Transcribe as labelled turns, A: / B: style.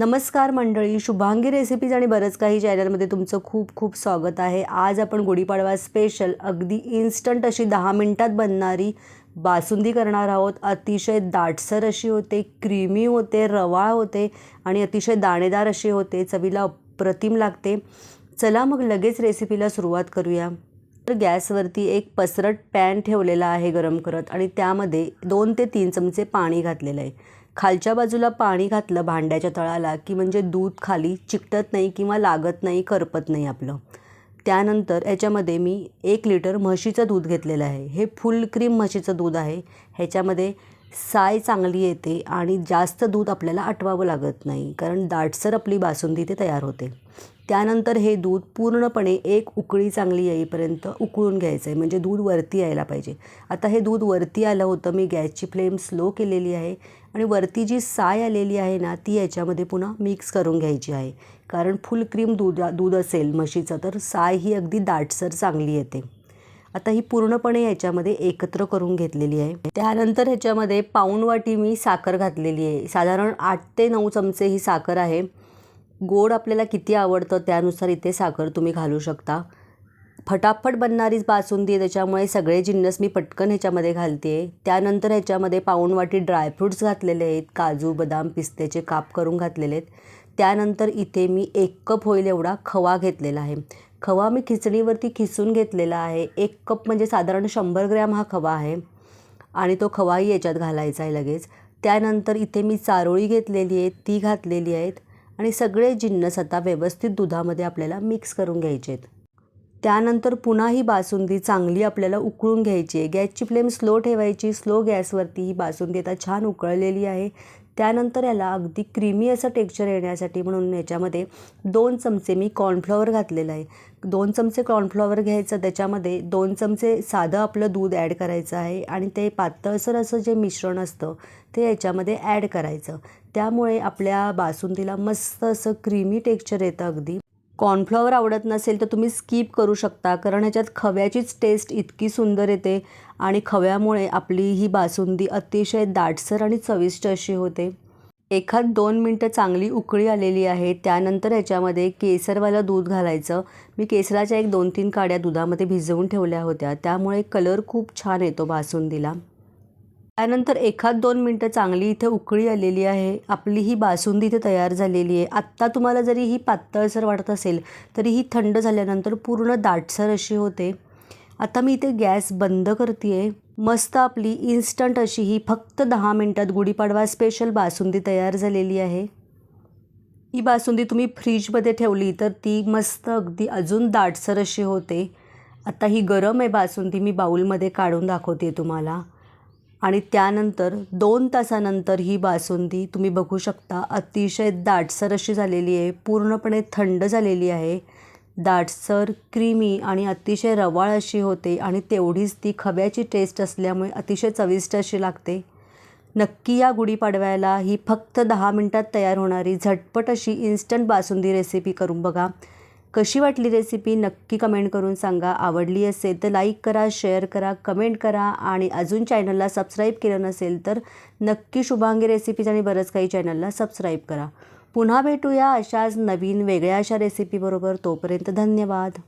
A: नमस्कार मंडळी शुभांगी रेसिपीज आणि बरंच काही चॅनलमध्ये तुमचं खूप खूप स्वागत आहे. आज आपण गुढीपाडवा स्पेशल अगदी इन्स्टंट अशी दहा मिनटात बनणारी बासुंदी करणार आहोत. अतिशय दाटसर अशी होते क्रीमी होते रवाळ होते आणि अतिशय दाणेदार अशी होते. चवीला अप्रतिम लागते. चला मग लगेच रेसिपीला सुरुवात करूया. तर गॅसवरती एक पसरट पॅन ठेवलेला आहे गरम करत आणि त्यामध्ये दोन ते तीन चमचे पाणी घातलेलं आहे. खालच्या बाजूला पाणी घातलं भांड्याच्या तळाला की म्हणजे दूध खाली चिकटत नाही किंवा लागत नाही करपत नाही आपलं. त्यानंतर याच्यामध्ये मी एक लिटर म्हशीचं दूध घेतलेलं आहे. हे फुल क्रीम म्हशीचं दूध आहे. ह्याच्यामध्ये साय चांगली येते आणि जास्त दूध आपल्याला आटवावं लागत नाही कारण दाटसर आपली बासुंदी ते तयार होते. त्यानंतर हे दूध पूर्णपणे एक उकळी चांगली येईपर्यंत उकळून घ्यायचं आहे म्हणजे दूध वरती यायला पाहिजे. आता हे दूध वरती आलं होतं. मी गॅसची फ्लेम स्लो केलेली आहे. आणि वरती जी साय आलेली आहे ना ती याच्यामध्ये पुन्हा मिक्स करून घ्यायची आहे. कारण फुल क्रीम दूध दूध असेल म्हशीचं तर साय ही अगदी दाटसर चांगली येते. आता ही पूर्णपणे याच्यामध्ये एकत्र करून घेतलेली आहे. त्यानंतर ह्याच्यामध्ये पाऊण वाटी मी साखर घातलेली आहे. साधारण आठ ते नऊ चमचे ही साखर आहे. गोड आपल्याला किती आवडतं त्यानुसार इथे साखर तुम्ही घालू शकता. फटाफट बनणारीच बासुंदी आहे त्याच्यामुळे सगळे जिन्नस मी पटकन ह्याच्यामध्ये घालते. आहे त्यानंतर ह्याच्यामध्ये पाऊण वाटी ड्रायफ्रूट्स घातलेले आहेत काजू बदाम पिस्त्याचे काप करून घातलेले आहेत. त्यानंतर इथे मी एक कप होईल एवढा खवा घेतलेला आहे. खवा मी खिचडीवरती खिसून घेतलेला आहे. एक कप म्हणजे साधारण शंभर ग्रॅम हा खवा आहे आणि तो खवाही याच्यात घालायचा आहे लगेच. त्यानंतर इथे मी चारोळी घेतलेली आहे ती घातलेली आहेत. आणि सगळे जिन्नस आता व्यवस्थित दुधामध्ये आपल्याला मिक्स करून घ्यायचे आहेत त्यानंतर पुन्हा ही बासुंदी चांगली आपल्याला उकळून घ्यायची आहे. गॅसची फ्लेम स्लो ठेवायची स्लो गॅसवरती ही बासुंदी आता छान उकळलेली आहे. त्यानंतर याला अगदी क्रीमी असं टेक्स्चर येण्यासाठी म्हणून याच्यामध्ये दोन चमचे मी कॉर्नफ्लॉवर घातलेलं आहे. दोन चमचे कॉर्नफ्लॉवर घ्यायचं त्याच्यामध्ये दोन चमचे साधं आपलं दूध ॲड करायचं आहे आणि ते पातळसर असं जे मिश्रण असतं ते याच्यामध्ये ॲड करायचं. त्यामुळे आपल्या बासुंदीला मस्त असं क्रीमी टेक्स्चर येतं अगदी. कॉर्नफ्लॉवर आवडत नसेल तर तुम्ही स्किप करू शकता कारण ह्याच्यात खव्याचीच टेस्ट इतकी सुंदर येते आणि खव्यामुळे आपली ही बासुंदी अतिशय दाटसर आणि चविष्ट अशी होते. एखाद दोन मिनटं चांगली उकळी आलेली आहे त्यानंतर ह्याच्यामध्ये केसरवालं दूध घालायचं. मी केसराच्या एक दोन तीन काड्या दुधामध्ये भिजवून ठेवल्या होत्या त्यामुळे कलर खूप छान येतो बासुंदीला. त्यानंतर एखाद दोन मिनटं चांगली इथे उकळी आलेली आहे. आपली ही बासुंदी इथे तयार झालेली आहे. आत्ता तुम्हाला जरी ही पातळसर वाटत असेल तरी ही थंड झाल्यानंतर पूर्ण दाटसर अशी होते. आता मी इथे गॅस बंद करते आहे मस्त आपली इन्स्टंट अशी ही फक्त दहा मिनटात गुढीपाडवा स्पेशल बासुंदी तयार झालेली आहे. ही बासुंदी तुम्ही फ्रीजमध्ये ठेवली तर ती मस्त अगदी अजून दाटसर अशी होते. आता ही गरम आहे बासुंदी मी बाऊलमध्ये काढून दाखवते तुम्हाला. आणि त्यानंतर दोन तासानंतर ही बासुंदी तुम्ही बघू शकता. अतिशय दाटसर अशी झालेली आहे. पूर्णपणे थंड झालेली आहे. दाटसर क्रीमी आणि अतिशय रवाळ अशी होते आणि तेवढीच ती खव्याची टेस्ट असल्यामुळे अतिशय चविष्ट अशी लागते. नक्की या गुढीपाडव्याला ही फक्त दहा मिनटात तयार होणारी झटपट अशी इन्स्टंट बासुंदी रेसिपी करून बघा. कशी वाटली रेसिपी नक्की कमेंट करून सांगा. आवडली असेल तर लाईक करा शेअर करा कमेंट करा आणि अजून चॅनलला सबस्क्राईब केलं नसेल तर नक्की शुभांगी रेसिपीज आणि बरंच काही चॅनलला सबस्क्राईब करा. पुन्हा भेटूया अशाच नवीन वेगळ्या अशा रेसिपीबरोबर तोपर्यंत धन्यवाद.